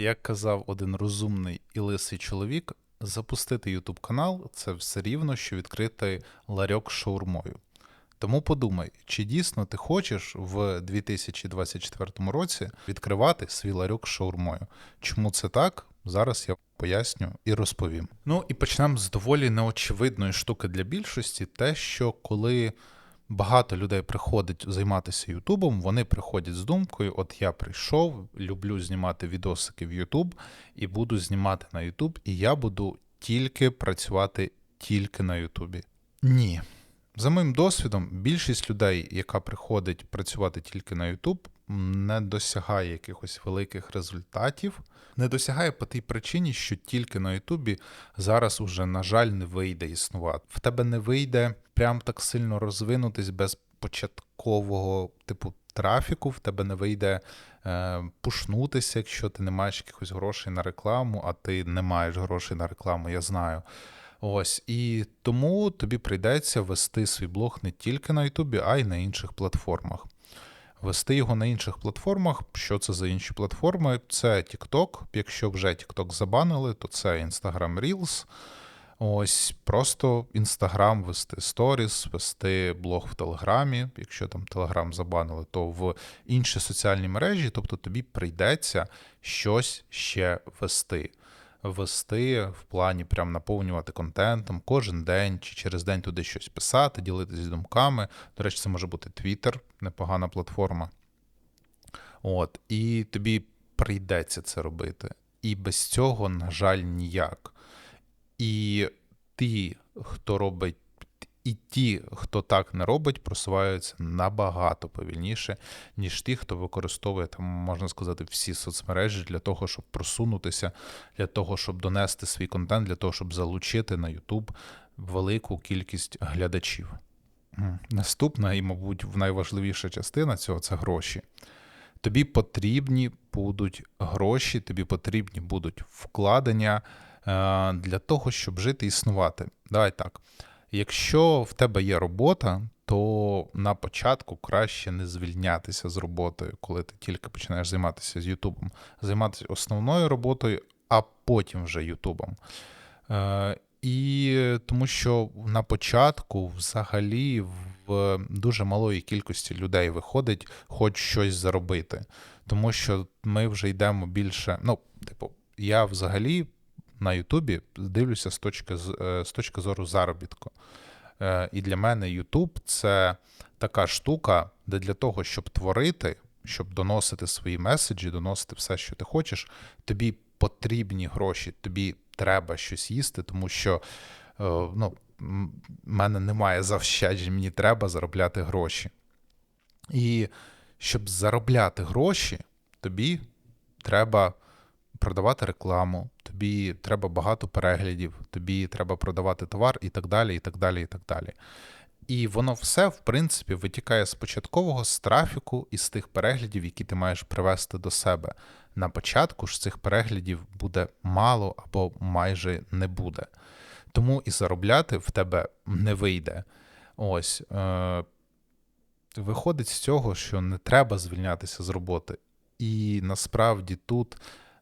Як казав один розумний і лисий чоловік, запустити YouTube канал це все рівно, що відкрити ларьок шаурмою. Тому подумай, чи дійсно ти хочеш в 2024 році відкривати свій ларьок шаурмою? Чому це так? Зараз я поясню і розповім. Ну і почнемо з доволі неочевидної штуки для більшості, те, що коли багато людей приходить займатися Ютубом, вони приходять з думкою: от я прийшов, люблю знімати відосики в Ютуб і буду знімати на Ютуб, і я буду тільки працювати тільки на Ютубі. Ні. За моїм досвідом, більшість людей, яка приходить працювати тільки на YouTube, не досягає якихось великих результатів. Не досягає по тій причині, що тільки на Ютубі зараз уже, на жаль, не вийде існувати. В тебе не вийде прям так сильно розвинутись без початкового типу трафіку, в тебе не вийде е, пушнутися, якщо ти не маєш якихось грошей на рекламу, а ти не маєш грошей на рекламу, я знаю. Ось і тому тобі прийдеться вести свій блог не тільки на Ютубі, а й на інших платформах. Вести його на інших платформах. Що це за інші платформи? Це TikTok. Якщо вже TikTok забанили, то це Instagram Reels. Ось просто Instagram вести Stories, вести блог в Телеграмі. Якщо там Телеграм забанили, то в інші соціальні мережі, тобто тобі прийдеться щось ще вести вести в плані прям наповнювати контентом кожен день чи через день туди щось писати, ділитися думками. До речі, це може бути Twitter, непогана платформа. От, І тобі прийдеться це робити. І без цього, на жаль, ніяк. І ти, хто робить і ті, хто так не робить, просуваються набагато повільніше, ніж ті, хто використовує там, можна сказати, всі соцмережі для того, щоб просунутися, для того, щоб донести свій контент, для того, щоб залучити на YouTube велику кількість глядачів. Наступна і, мабуть, найважливіша частина цього це гроші. Тобі потрібні будуть гроші, тобі потрібні будуть вкладення е, для того, щоб жити і існувати. Давай так. Якщо в тебе є робота, то на початку краще не звільнятися з роботою, коли ти тільки починаєш займатися з Ютубом, займатися основною роботою, а потім вже Ютубом. Е, І тому що на початку взагалі в дуже малої кількості людей виходить хоч щось заробити. Тому що ми вже йдемо більше. Ну, типу, я взагалі на Ютубі дивлюся з точки е, з точки зору заробітку. Е, і для мене Ютуб це така штука, де для того, щоб творити, щоб доносити свої меседжі, доносити все, що ти хочеш, тобі потрібні гроші, тобі треба щось їсти, тому що е, ну, в мене немає завщаджень, мені треба заробляти гроші. І щоб заробляти гроші, тобі треба продавати рекламу, тобі треба багато переглядів, тобі треба продавати товар і так далі, і так далі, і так далі. І воно все, в принципі, витікає з початкового з трафіку і з тих переглядів, які ти маєш привести до себе. На початку ж цих переглядів буде мало або майже не буде. Тому і заробляти в тебе не вийде. Ось. Е- Виходить з цього, що не треба звільнятися з роботи. І насправді тут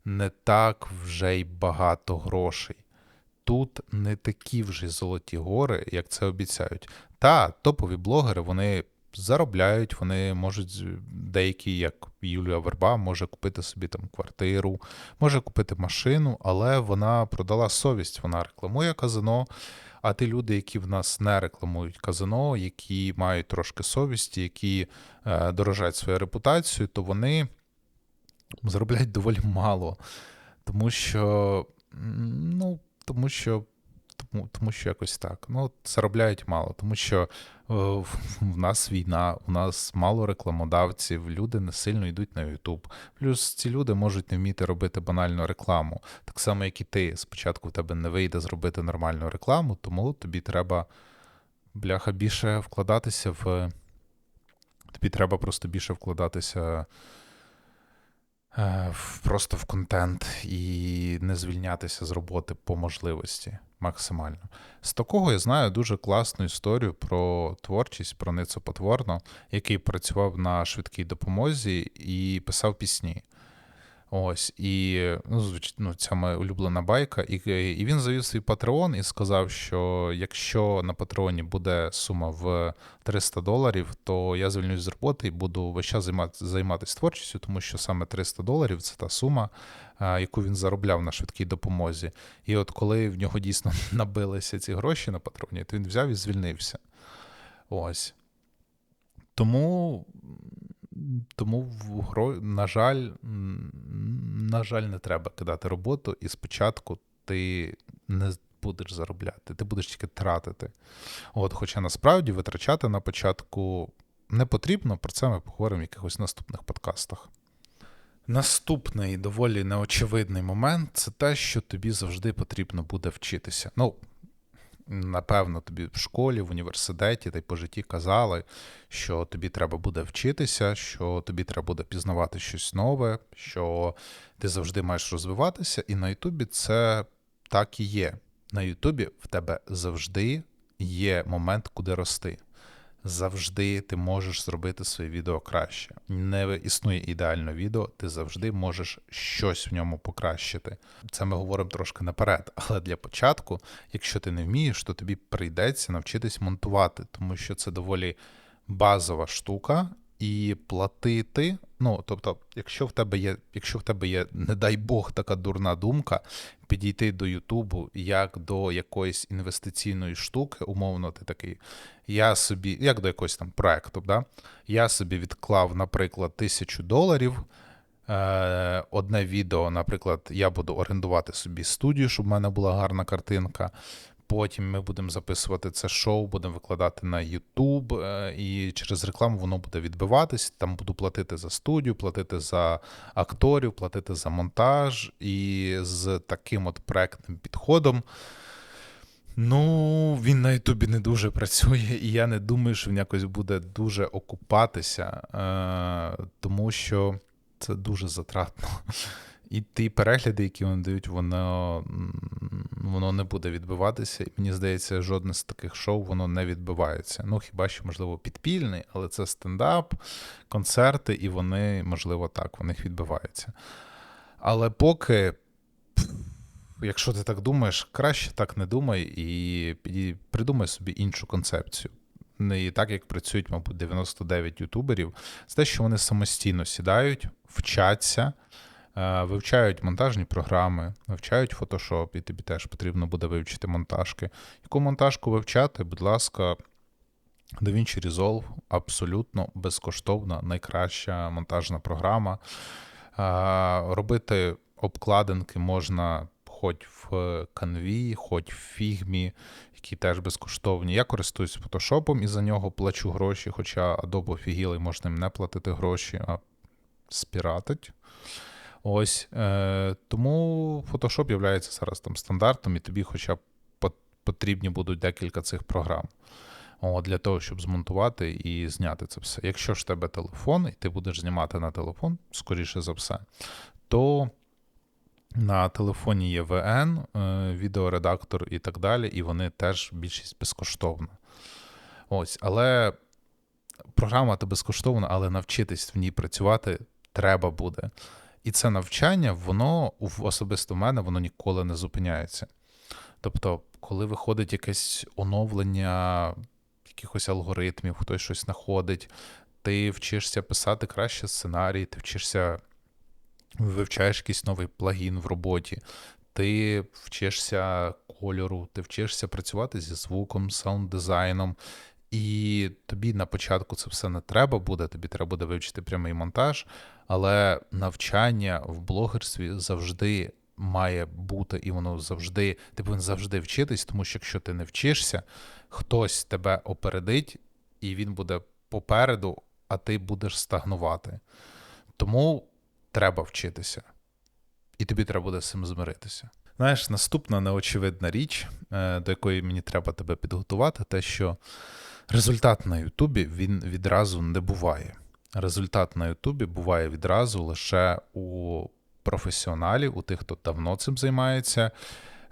не так вже й багато грошей. Тут не такі вже золоті гори, як це обіцяють. Та топові блогери вони заробляють, вони можуть, деякі, як Юлія Верба, може купити собі там квартиру, може купити машину, але вона продала совість, вона рекламує казино. А ті люди, які в нас не рекламують казино, які мають трошки совісті, які е, дорожать свою репутацію, то вони заробляють доволі мало. Тому що, ну, тому що. Тому тому що якось так. Ну, заробляють мало, тому що е, в нас війна, у нас мало рекламодавців, люди не сильно йдуть на YouTube. Плюс ці люди можуть не вміти робити банальну рекламу. Так само, як і ти. Спочатку в тебе не вийде зробити нормальну рекламу, тому тобі треба, бляха, більше вкладатися в. Тобі треба просто більше вкладатися просто в контент і не звільнятися з роботи по можливості максимально. З такого я знаю дуже класну історію про творчість, про Ницо який працював на швидкій допомозі і писав пісні. Ось, і ну, звич- ну, ця моя улюблена байка. І, і він завів свій патреон і сказав, що якщо на патреоні буде сума в 300 доларів, то я звільнюсь з роботи і буду весь час займати, займатися творчістю, тому що саме 300 доларів це та сума, яку він заробляв на швидкій допомозі. І от коли в нього дійсно набилися ці гроші на патроні, то він взяв і звільнився. Ось. Тому, тому в гро... на жаль, на жаль, не треба кидати роботу, і спочатку ти не будеш заробляти, ти будеш тільки тратити. От, хоча насправді витрачати на початку не потрібно, про це ми поговоримо в якихось наступних подкастах. Наступний доволі неочевидний момент це те, що тобі завжди потрібно буде вчитися. Ну, напевно, тобі в школі, в університеті та й по житті казали, що тобі треба буде вчитися, що тобі треба буде пізнавати щось нове, що ти завжди маєш розвиватися, і на Ютубі це так і є. На Ютубі в тебе завжди є момент, куди рости. Завжди ти можеш зробити своє відео краще. Не існує ідеальне відео, ти завжди можеш щось в ньому покращити. Це ми говоримо трошки наперед. Але для початку, якщо ти не вмієш, то тобі прийдеться навчитись монтувати, тому що це доволі базова штука, і платити. Ну, тобто, якщо в тебе є, якщо в тебе є, не дай Бог, така дурна думка, підійти до Ютубу як до якоїсь інвестиційної штуки, умовно, ти такий, я собі, як до якогось там проекту, да? я собі відклав, наприклад, тисячу доларів. Е, Одне відео, наприклад, я буду орендувати собі студію, щоб в мене була гарна картинка. Потім ми будемо записувати це шоу, будемо викладати на YouTube, е, і через рекламу воно буде відбиватись. Там буду платити за студію, платити за акторів, платити за монтаж. І з таким от проектним підходом. Ну, він на Ютубі не дуже працює, і я не думаю, що він якось буде дуже окупатися, е, тому що це дуже затратно. І ті перегляди, які вони дають, воно воно не буде відбиватися. І мені здається, жодне з таких шоу воно не відбивається. Ну, хіба що, можливо, підпільний, але це стендап, концерти, і вони, можливо, так, в них відбиваються. Але поки, якщо ти так думаєш, краще так не думай і придумай собі іншу концепцію. Не так, як працюють, мабуть, 99 ютуберів, це те, що вони самостійно сідають, вчаться. Е, вивчають монтажні програми, вивчають Photoshop, і тобі теж потрібно буде вивчити монтажки. Яку монтажку вивчати, будь ласка, DaVinci Resolve абсолютно безкоштовна, найкраща монтажна програма. Е, робити обкладинки можна хоч в Canvі, хоч в Figma, які теж безкоштовні. Я користуюсь Photoshop і за нього плачу гроші, хоча Adobe офігілий, можна їм не платити гроші, а спіратить. Ось е, тому Photoshop є зараз там стандартом, і тобі хоча б потрібні будуть декілька цих програм О, для того, щоб змонтувати і зняти це все. Якщо ж в тебе телефон, і ти будеш знімати на телефон, скоріше за все, то на телефоні є VN, е, відеоредактор і так далі, і вони теж більшість безкоштовна. Ось, але програма то безкоштовна, але навчитись в ній працювати треба буде. І це навчання, воно особисто в мене воно ніколи не зупиняється. Тобто, коли виходить якесь оновлення якихось алгоритмів, хтось щось знаходить, ти вчишся писати краще сценарій, ти вчишся, вивчаєш якийсь новий плагін в роботі, ти вчишся кольору, ти вчишся працювати зі звуком, саунд-дизайном. І тобі на початку це все не треба буде, тобі треба буде вивчити прямий монтаж, але навчання в блогерстві завжди має бути, і воно завжди, ти повинен завжди вчитись, тому що якщо ти не вчишся, хтось тебе опередить, і він буде попереду, а ти будеш стагнувати. Тому треба вчитися, і тобі треба буде з цим змиритися. Знаєш, наступна неочевидна річ, е, до якої мені треба тебе підготувати, те, що результат на Ютубі він відразу не буває. Результат на Ютубі буває відразу лише у професіоналів, у тих, хто давно цим займається,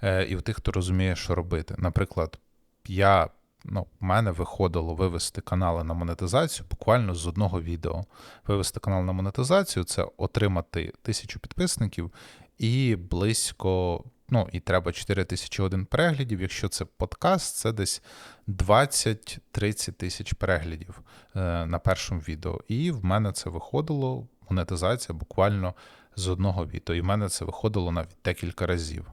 е, і у тих, хто розуміє, що робити. Наприклад, я ну, в мене виходило вивести канали на монетизацію буквально з одного відео. Вивести канал на монетизацію це отримати тисячу підписників і близько. Ну, і треба 4001 переглядів. Якщо це подкаст, це десь 20-30 тисяч переглядів е, на першому відео. І в мене це виходило монетизація буквально з одного відео. І в мене це виходило навіть декілька разів.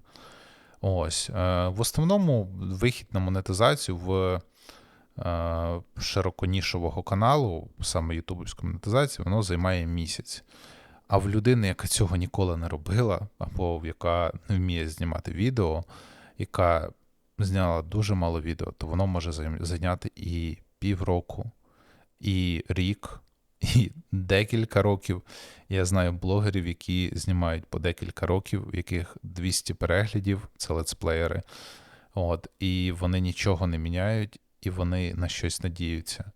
Ось. Е, в основному вихід на монетизацію в е, широконішового каналу, саме ютубовської монетизації, воно займає місяць. А в людини, яка цього ніколи не робила, або яка не вміє знімати відео, яка зняла дуже мало відео, то воно може зайняти і півроку, і рік, і декілька років. Я знаю блогерів, які знімають по декілька років, в яких 200 переглядів, це летсплеєри. От, І вони нічого не міняють, і вони на щось надіються.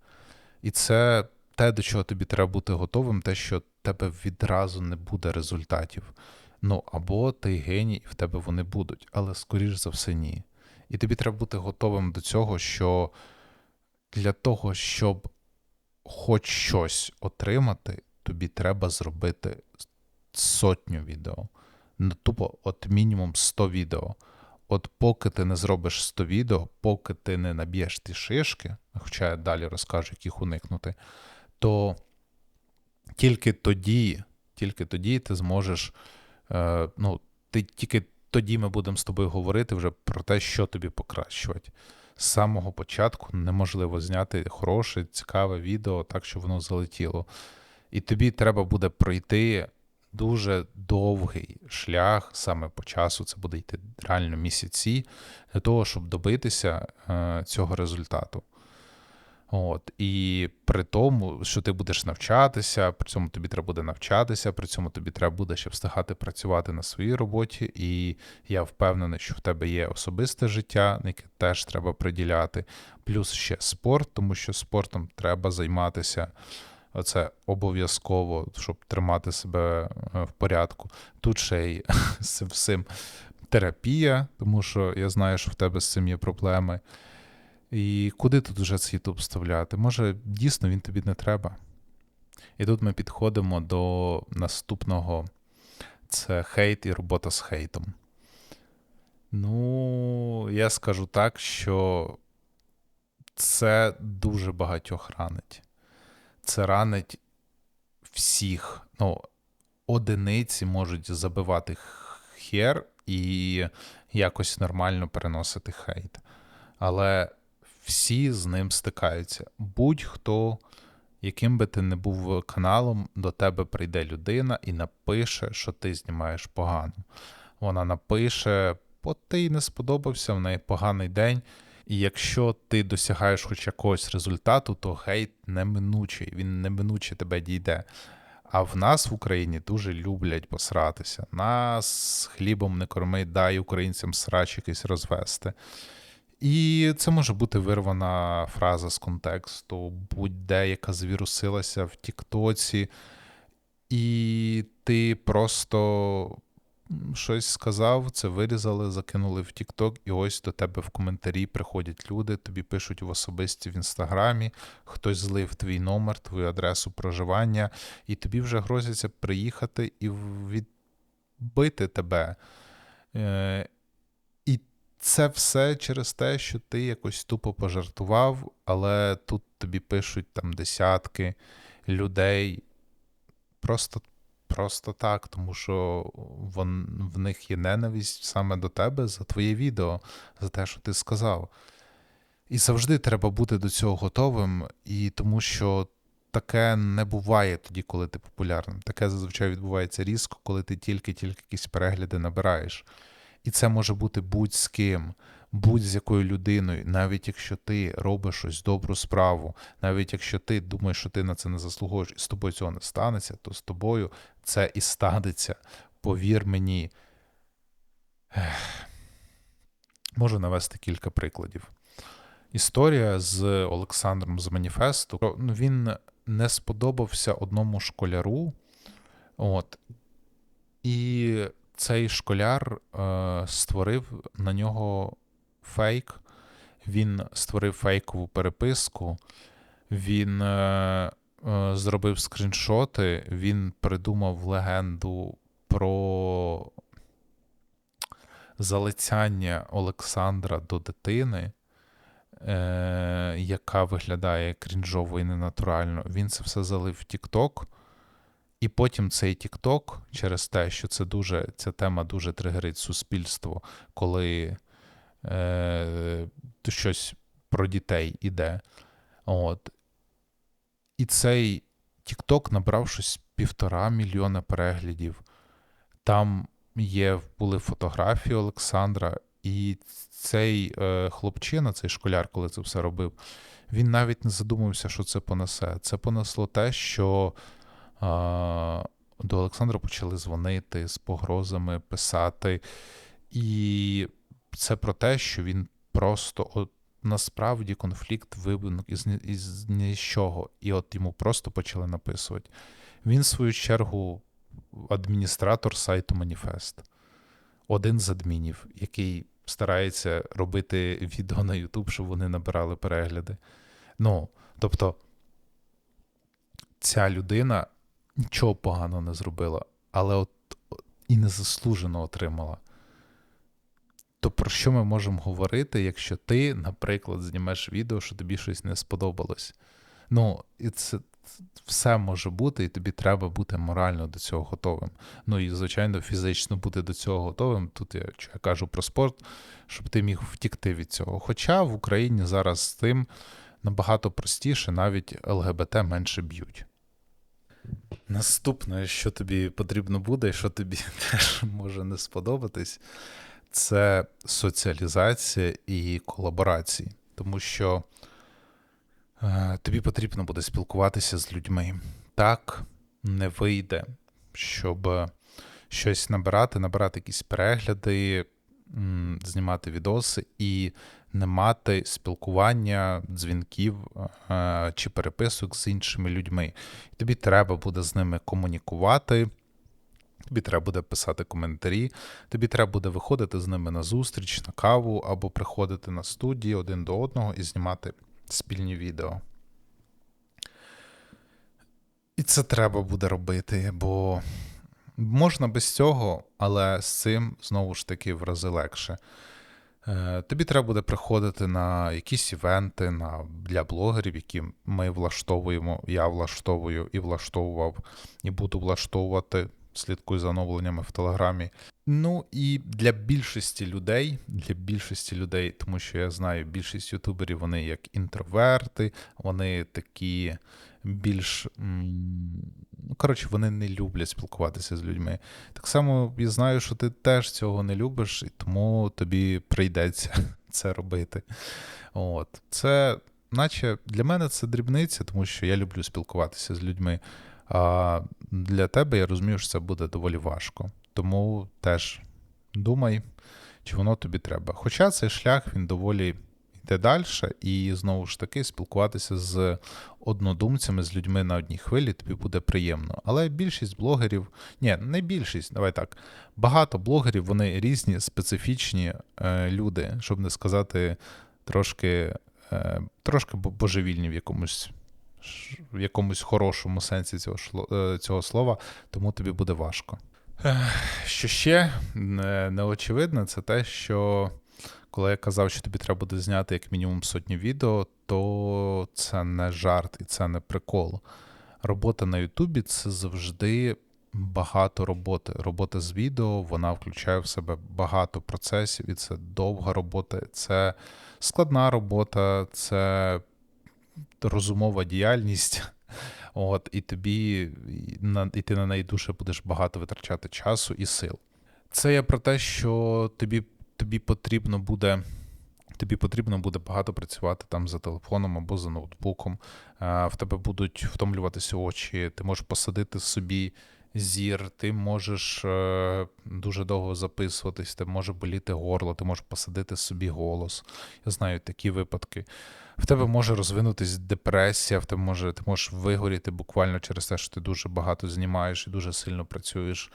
І це те, до чого тобі треба бути готовим, те, що тебе відразу не буде результатів. Ну, або ти геній, і в тебе вони будуть, але скоріш за все, ні. І тобі треба бути готовим до цього, що для того, щоб хоч щось отримати, тобі треба зробити сотню відео. Ну, тупо, от мінімум 100 відео. От поки ти не зробиш 100 відео, поки ти не наб'єш ті шишки, хоча я далі розкажу, як їх уникнути, то тільки тоді, тільки тоді ти зможеш. Е, ну, ти тільки тоді ми будемо з тобою говорити вже про те, що тобі покращувати. З самого початку неможливо зняти хороше, цікаве відео так, щоб воно залетіло. І тобі треба буде пройти дуже довгий шлях саме по часу. Це буде йти реально місяці для того, щоб добитися е, цього результату. От, І при тому, що ти будеш навчатися, при цьому тобі треба буде навчатися, при цьому тобі треба буде ще встигати працювати на своїй роботі. І я впевнений, що в тебе є особисте життя, яке теж треба приділяти, плюс ще спорт, тому що спортом треба займатися. Оце обов'язково, щоб тримати себе е, в порядку. Тут ще й всім терапія, тому що я знаю, що в тебе з цим є проблеми. І куди тут вже YouTube вставляти? Може, дійсно він тобі не треба. І тут ми підходимо до наступного: це хейт і робота з хейтом. Ну, я скажу так, що це дуже багатьох ранить. Це ранить всіх. Ну, одиниці можуть забивати хер і якось нормально переносити хейт. Але всі з ним стикаються. Будь-хто, яким би ти не був каналом, до тебе прийде людина і напише, що ти знімаєш погано. Вона напише, бо ти не сподобався, в неї поганий день. І якщо ти досягаєш хоч якогось результату, то хейт неминучий, він неминуче тебе дійде. А в нас в Україні дуже люблять посратися. Нас хлібом не корми, дай українцям срач якийсь розвести. І це може бути вирвана фраза з контексту, будь-де, яка звірусилася в Тіктоці, і ти просто щось сказав, це вирізали, закинули в Тікток, і ось до тебе в коментарі приходять люди, тобі пишуть в особисті в інстаграмі, хтось злив твій номер, твою адресу проживання, і тобі вже грозяться приїхати і відбити тебе. Це все через те, що ти якось тупо пожартував, але тут тобі пишуть там десятки людей просто просто так, тому що вон, в них є ненависть саме до тебе за твоє відео, за те, що ти сказав. І завжди треба бути до цього готовим, і тому що таке не буває тоді, коли ти популярним. Таке зазвичай відбувається різко, коли ти тільки-тільки якісь перегляди набираєш. І це може бути будь-з ким, будь-з якою людиною, навіть якщо ти робиш щось добру справу, навіть якщо ти думаєш, що ти на це не заслуговуєш, і з тобою цього не станеться, то з тобою це і станеться. Повір мені. Можу навести кілька прикладів. Історія з Олександром з Маніфесту. Ну, Він не сподобався одному школяру. От. І цей школяр е, створив на нього фейк, Він створив фейкову переписку, він е, е, зробив скріншоти, він придумав легенду про залицяння Олександра до дитини, е, яка виглядає крінжово і ненатурально. Він це все залив в TikTok. І потім цей TikTok, через те, що це дуже, ця тема дуже тригерить суспільство, коли е, щось про дітей іде. От. І цей TikTok набрав щось півтора мільйона переглядів. Там є, були фотографії Олександра, і цей е, хлопчина, цей школяр, коли це все робив, він навіть не задумався, що це понесе. Це понесло те, що до Олександра почали дзвонити з погрозами, писати. І це про те, що він просто от, насправді конфлікт виник із, із нічого, і от йому просто почали написувати. Він, в свою чергу, адміністратор сайту Маніфест. Один з адмінів, який старається робити відео на YouTube, щоб вони набирали перегляди. Ну, тобто, ця людина нічого поганого не зробила, але от і незаслужено отримала. То про що ми можемо говорити, якщо ти, наприклад, знімеш відео, що тобі щось не сподобалось? Ну, і це все може бути, і тобі треба бути морально до цього готовим. Ну і, звичайно, фізично бути до цього готовим. Тут я, я кажу про спорт, щоб ти міг втікти від цього. Хоча в Україні зараз з тим набагато простіше, навіть ЛГБТ менше б'ють. Наступне, що тобі потрібно буде, і що тобі теж може не сподобатись, це соціалізація і колаборації. Тому що е, тобі потрібно буде спілкуватися з людьми. Так не вийде, щоб щось набирати, набирати якісь перегляди, знімати відоси і не мати спілкування, дзвінків е, чи переписок з іншими людьми. Тобі треба буде з ними комунікувати. Тобі треба буде писати коментарі, тобі треба буде виходити з ними на зустріч, на каву або приходити на студії один до одного і знімати спільні відео. І це треба буде робити, бо можна без цього, але з цим знову ж таки в рази легше. Е, Тобі треба буде приходити на якісь івенти на, для блогерів, які ми влаштовуємо, я влаштовую і влаштовував, і буду влаштовувати. Слідкуй за оновленнями в Телеграмі. Ну і для більшості людей, для більшості людей, тому що я знаю, більшість ютуберів вони як інтроверти, вони такі більш. м, Ну, коротше, вони не люблять спілкуватися з людьми. Так само я знаю, що ти теж цього не любиш, і тому тобі прийдеться це робити. От. Це, наче для мене це дрібниця, тому що я люблю спілкуватися з людьми. А для тебе я розумію, що це буде доволі важко. Тому теж думай, чи воно тобі треба. Хоча цей шлях він доволі йде далі, і знову ж таки спілкуватися з однодумцями, з людьми на одній хвилі тобі буде приємно. Але більшість блогерів, ні, не більшість, давай так. Багато блогерів, вони різні, специфічні е, люди, щоб не сказати трошки, е, трошки божевільні в якомусь. В якомусь хорошому сенсі цього е, цього слова, тому тобі буде важко. Що ще не, не це те, що коли я казав, що тобі треба буде зняти як мінімум сотні відео, то це не жарт і це не прикол. Робота на Ютубі це завжди багато роботи. Робота з відео вона включає в себе багато процесів, і це довга робота, це складна робота, це розумова діяльність. От, і тобі і ти на неї дуже будеш багато витрачати часу і сил. Це є про те, що тобі, тобі потрібно буде. Тобі потрібно буде багато працювати там за телефоном або за ноутбуком. Е, В тебе будуть втомлюватися очі, ти можеш посадити собі зір, ти можеш е, дуже довго записуватись, ти може боліти горло, ти можеш посадити собі голос. Я знаю такі випадки. В тебе може розвинутись депресія, в тебе може, ти можеш вигоріти буквально через те, що ти дуже багато знімаєш і дуже сильно працюєш.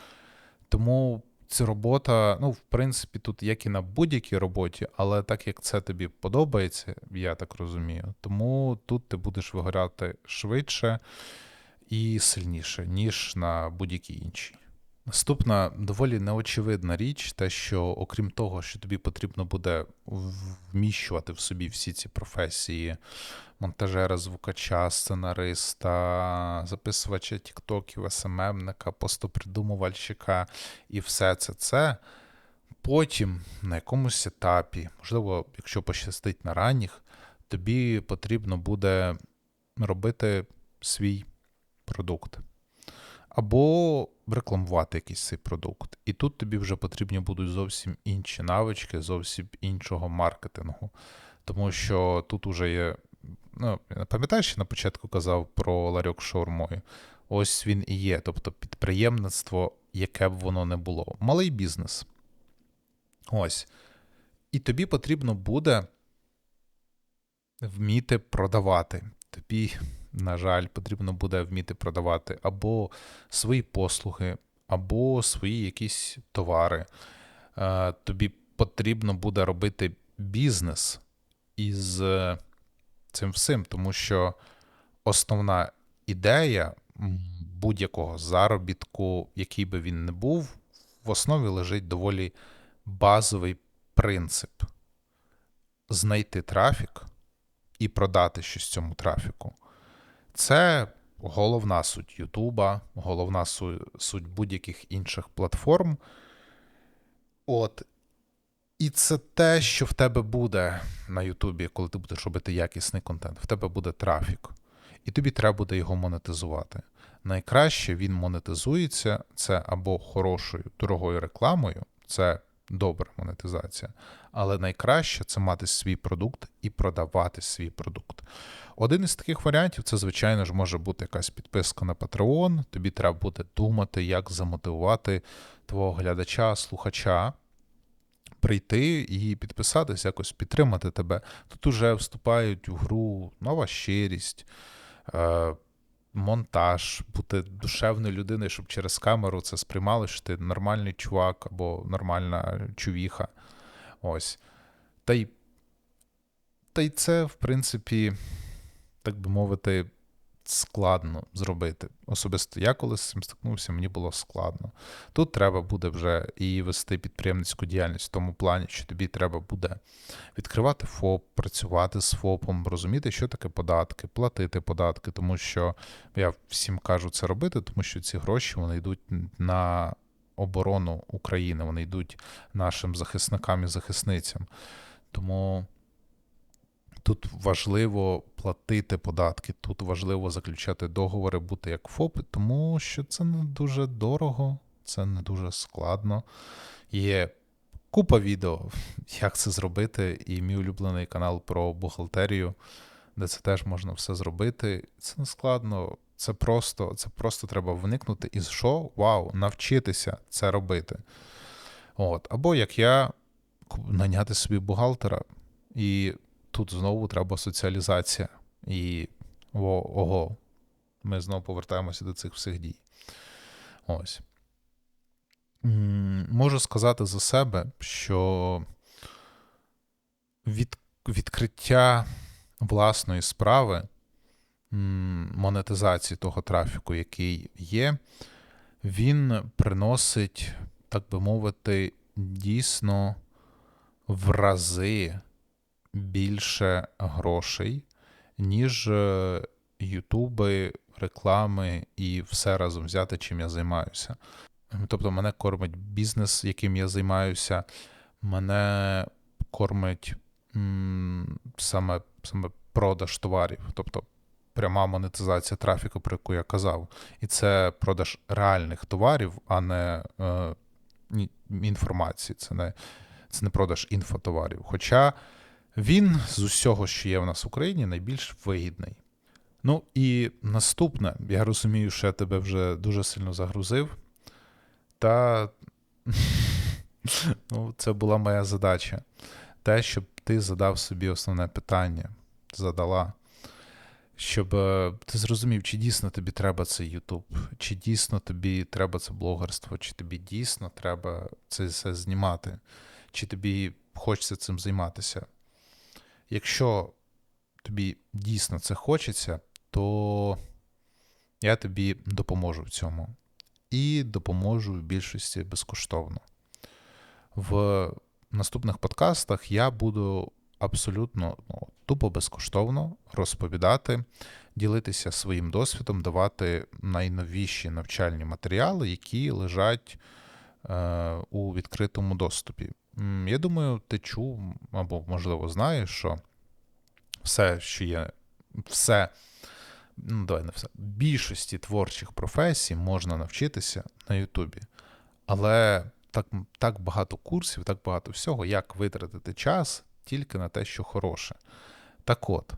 Тому ця робота, ну, в принципі, тут як і на будь-якій роботі, але так як це тобі подобається, я так розумію, тому тут ти будеш вигоряти швидше і сильніше, ніж на будь-якій іншій. Наступна доволі неочевидна річ, те, що окрім того, що тобі потрібно буде вміщувати в собі всі ці професії монтажера, звукача, сценариста, записувача тіктоків, СММника, постопридумувальщика і все це це. Потім на якомусь етапі, можливо, якщо пощастить на ранніх, тобі потрібно буде робити свій продукт. Або рекламувати якийсь цей продукт. І тут тобі вже потрібні будуть зовсім інші навички, зовсім іншого маркетингу. Тому що тут уже є. Ну, пам'ятаєш, я на початку казав про ларьок шаурмою? Ось він і є. Тобто підприємництво, яке б воно не було. Малий бізнес. Ось. І тобі потрібно буде вміти продавати. Тобі на жаль, потрібно буде вміти продавати або свої послуги, або свої якісь товари. Е, тобі потрібно буде робити бізнес із е, цим всім, тому що основна ідея будь-якого заробітку, який би він не був, в основі лежить доволі базовий принцип знайти трафік і продати щось цьому трафіку. Це головна суть Ютуба, головна суть будь-яких інших платформ. От. І це те, що в тебе буде на Ютубі, коли ти будеш робити якісний контент. В тебе буде трафік. І тобі треба буде його монетизувати. Найкраще він монетизується це або хорошою дорогою рекламою, це добра монетизація. Але найкраще це мати свій продукт і продавати свій продукт. Один із таких варіантів це, звичайно ж, може бути якась підписка на Patreon. Тобі треба буде думати, як замотивувати твого глядача, слухача. Прийти і підписатись, якось підтримати тебе. Тут уже вступають у гру нова щирість, е, монтаж, бути душевною людиною, щоб через камеру це сприймали, що ти нормальний чувак або нормальна чувіха. Ось. Та й, Та й це, в принципі так би мовити, складно зробити. Особисто я коли з цим стикнувся, мені було складно. Тут треба буде вже і вести підприємницьку діяльність в тому плані, що тобі треба буде відкривати ФОП, працювати з ФОПом, розуміти, що таке податки, платити податки, тому що я всім кажу це робити, тому що ці гроші вони йдуть на оборону України, вони йдуть нашим захисникам і захисницям. Тому. Тут важливо платити податки, тут важливо заключати договори, бути як ФОПи, тому що це не дуже дорого, це не дуже складно. Є купа відео, як це зробити, і мій улюблений канал про бухгалтерію, де це теж можна все зробити. Це не складно, це просто це просто треба вникнути і що? Вау, навчитися це робити. От. Або як я наняти собі бухгалтера і тут знову треба соціалізація. І ого, ми знову повертаємося до цих всіх дій. Ось. Можу сказати за себе, що від, відкриття власної справи, монетизації того трафіку, який є, він приносить, так би мовити, дійсно в рази більше грошей, ніж е, ютуби, реклами і все разом взяти, чим я займаюся. Тобто, мене кормить бізнес, яким я займаюся, мене кормить м, саме саме продаж товарів, тобто пряма монетизація трафіку, про яку я казав. І це продаж реальних товарів, а не е, інформації. Це не, Це не продаж інфотоварів. Хоча. Він з усього, що є в нас в Україні, найбільш вигідний. Ну і наступне, я розумію, що я тебе вже дуже сильно загрузив. Та ну, це була моя задача. Те, щоб ти задав собі основне питання, задала. щоб е, ти зрозумів, чи дійсно тобі треба цей YouTube, чи дійсно тобі треба це блогерство, чи тобі дійсно треба це все знімати, чи тобі хочеться цим займатися. Якщо тобі дійсно це хочеться, то я тобі допоможу в цьому. І допоможу в більшості безкоштовно. В наступних подкастах я буду абсолютно ну, тупо безкоштовно розповідати, ділитися своїм досвідом, давати найновіші навчальні матеріали, які лежать е, у відкритому доступі. Я думаю, ти чув або, можливо, знаєш, що все, що є, все, ну давай не все, більшості творчих професій можна навчитися на Ютубі. Але так, так багато курсів, так багато всього, як витратити час тільки на те, що хороше. Так от, е,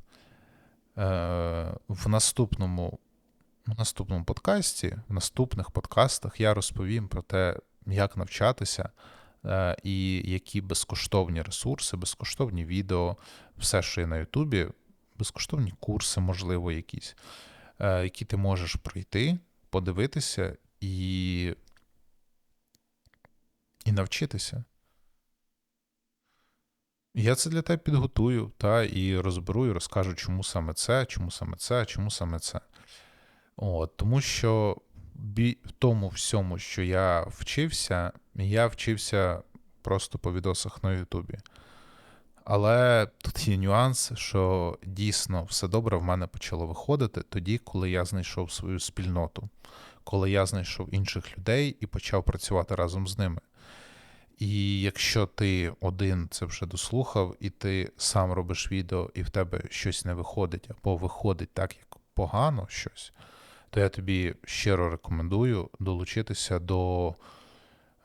в наступному, в наступному подкасті, в наступних подкастах я розповім про те, як навчатися, і які безкоштовні ресурси, безкоштовні відео, все, що є на Ютубі, безкоштовні курси, можливо, якісь, е, які ти можеш пройти, подивитися і, і навчитися. Я це для тебе підготую, та, і розберу, і розкажу, чому саме це, чому саме це, чому саме це. От, Тому що в тому всьому, що я вчився, я вчився просто по відосах на Ютубі. Але тут є нюанс, що дійсно все добре в мене почало виходити тоді, коли я знайшов свою спільноту, коли я знайшов інших людей і почав працювати разом з ними. І якщо ти один це вже дослухав, і ти сам робиш відео, і в тебе щось не виходить, або виходить так, як погано щось, то я тобі щиро рекомендую долучитися до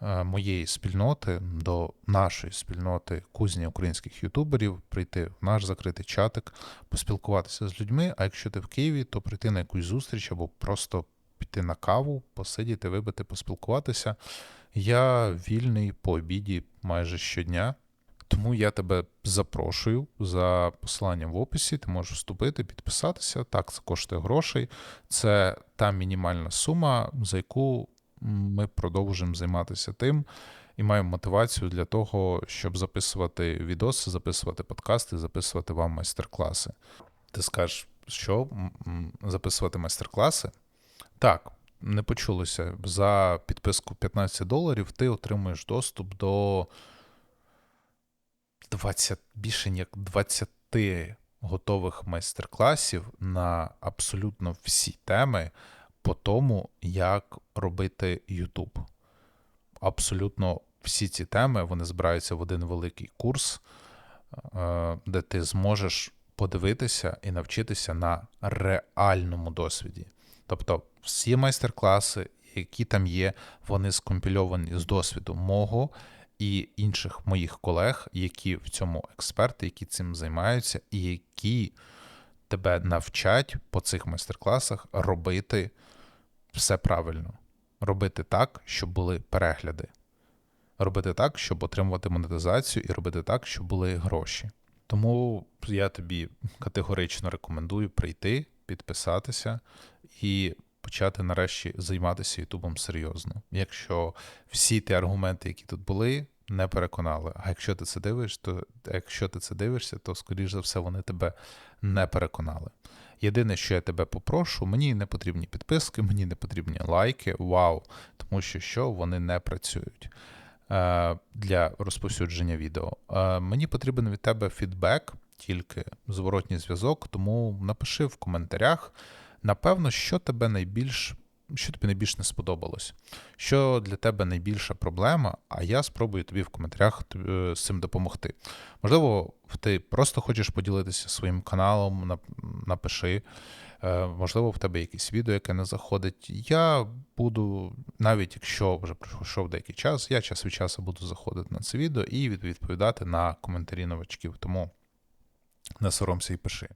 е, моєї спільноти, до нашої спільноти кузні українських ютуберів, прийти в наш закритий чатик, поспілкуватися з людьми. А якщо ти в Києві, то прийти на якусь зустріч або просто піти на каву, посидіти, вибити, поспілкуватися. Я вільний по обіді майже щодня, тому я тебе запрошую за посиланням в описі. Ти можеш вступити, підписатися. Так, це коштує грошей. Це та мінімальна сума, за яку ми продовжуємо займатися тим і маємо мотивацію для того, щоб записувати відоси, записувати подкасти, записувати вам майстер-класи. Ти скажеш, що записувати майстер-класи? Так, не почулося. За підписку 15 доларів ти отримуєш доступ до 20, більше як 20 готових майстер-класів на абсолютно всі теми по тому, як робити YouTube. Абсолютно всі ці теми вони збираються в один великий курс, е, де ти зможеш подивитися і навчитися на реальному досвіді. Тобто всі майстер-класи, які там є, вони скомпільовані з досвіду мого і інших моїх колег, які в цьому експерти, які цим займаються, і які тебе навчать по цих майстер-класах робити все правильно, робити так, щоб були перегляди, робити так, щоб отримувати монетизацію, і робити так, щоб були гроші. Тому я тобі категорично рекомендую прийти, підписатися і почати нарешті займатися Ютубом серйозно. Якщо всі ті аргументи, які тут були, не переконали. А якщо ти це дивиш, то якщо ти це дивишся, то скоріш за все вони тебе не переконали. Єдине, що я тебе попрошу, мені не потрібні підписки, мені не потрібні лайки, вау, тому що що вони не працюють е, для розповсюдження відео. Е, мені потрібен від тебе фідбек, тільки зворотній зв'язок, тому напиши в коментарях. Напевно, що тебе найбільш що тобі найбільш не сподобалось, що для тебе найбільша проблема, а я спробую тобі в коментарях е, з цим допомогти. Можливо, ти просто хочеш поділитися своїм каналом, напиши. Е, можливо, в тебе якесь відео, яке не заходить. Я буду, навіть якщо вже пройшов деякий час, я час від часу буду заходити на це відео і відповідати на коментарі новачків. Тому не соромся і пиши.